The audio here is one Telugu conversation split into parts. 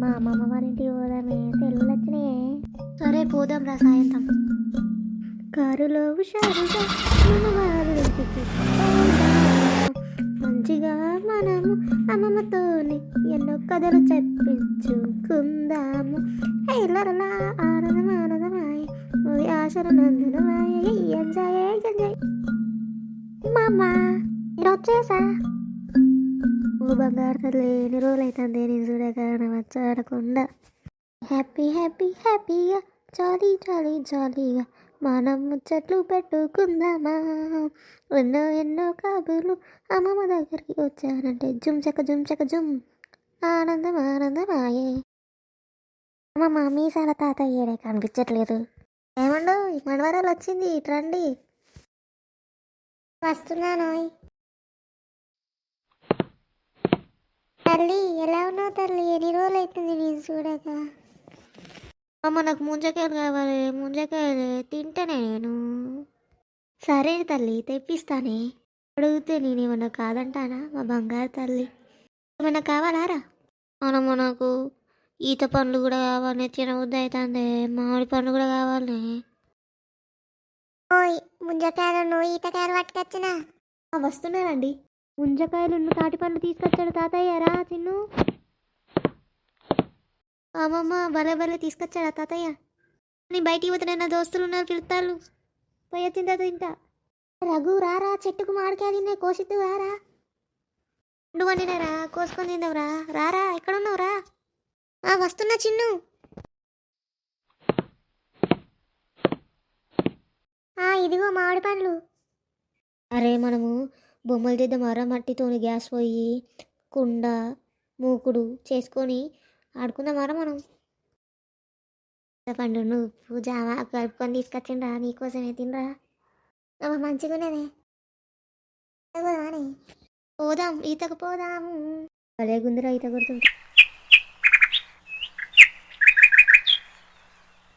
మా అమ్మమ్మ వారి ఇంటికి పోదామే సెలవులు వచ్చినాయే సరే పోదాం రా సాయంత్రం. కారులో హుషారుగా. మంచిగా మనము అమ్మమ్మతోని ఎన్నో కథలు చెప్పించుకుందాము. హే లరలా ఆనందం ఆనందమాయ. ఆశలు నందనమాయ. Enjoy enjoy. మామ నేను వచ్చేసా ఓ బంగారు తల్లి ఎన్ని రోజులు అవుతుంది నేను చూడక వచ్చాడకుండా? హ్యాపీ హ్యాపీ హ్యాపీగా జాలీ జాలీ జాలీగా మనం ముచ్చట్లు పెట్టుకుందామా? ఎన్నో ఎన్నో కాబులు అమ్మమ్మ దగ్గరికి వచ్చానంటే జుమ్ చక జుమ్ చక జుమ్. ఆనందం ఆనందమాయే. అమ్మమ్మ మీసాల ఏడే కనిపించట్లేదు. ఏమండో మనవరాలు వచ్చింది ఇటు రండి వస్తున్నాను తల్లి ఎలా ఉన్నావు తల్లి? ఎన్ని రోజులు అవుతుంది నేను చూడక? అమ్మ నాకు ముంజకాయలు కావాలి ముంజకాయలు తింటానే నేను. సరే తల్లి తెప్పిస్తానే. అడిగితే నేను ఏమన్నా కాదంటానా మా బంగారు తల్లి? ఏమన్నా కావాలారా మనం మనకు ఈత పండ్లు కూడా కావాలి తినబుద్ధి అవుతుంది మామిడి పండ్లు కూడా కావాలి ఓయ్ ముంజకాయలను ఈతకాయలు పట్టుకొచ్చినా? వస్తున్నానండి. ముంజకాయలు తాటి పండ్లు తీసుకొచ్చాడు తాతయ్య. రా చిన్ను. అమ్మమ్మ భలే భలే తీసుకొచ్చాడా తాతయ్య? నేను బయటికి పోతే నా దోస్తులు ఉన్నారు పిలుతాళ్ళు పోయి వచ్చిన తింటా. రఘు రారా చెట్టుకు మామిడికాయ తిన్నా కోసిద్దు రారా రెండు వండినారా కోసుకొని తిందావురా రారా ఎక్కడున్నావురా ఆ, వస్తున్నా చిన్ను. ఆ, ఇదిగో మామిడి పండ్లు. అరే మనము బొమ్మలు అర మట్టితోని గ్యాస్ పోయి కుండ మూకుడు చేసుకొని ఆడుకుందామారా మనం. పండు నువ్వు జామ కలుపుకొని తీసుకొచ్చిండ్రా నీకోసమే తినరా? అమ్మ మంచిగా ఉన్నదే పోదాం ఈతకు పోదాము. భలే గుందిరా ఈత కొడుతుంటే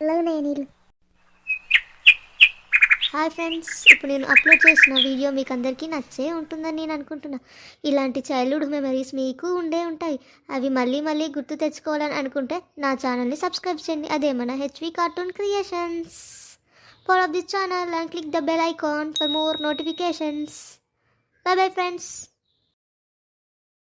అలాగే నీళ్ళు? హాయ్ ఫ్రెండ్స్ ఇప్పుడు నేను అప్లోడ్ చేసిన వీడియో మీకు అందరికీ నచ్చే ఉంటుందని నేను అనుకుంటున్నా. ఇలాంటి చైల్డ్హుడ్ మెమరీస్ మీకు ఉండే ఉంటాయి. అవి మళ్ళీ మళ్ళీ గుర్తు తెచ్చుకోవాలని అనుకుంటే నా ఛానల్ని సబ్స్క్రైబ్ చేయండి. అదేమన్నా HV cartoon creations follow this channel and click the bell icon for more notifications bye bye friends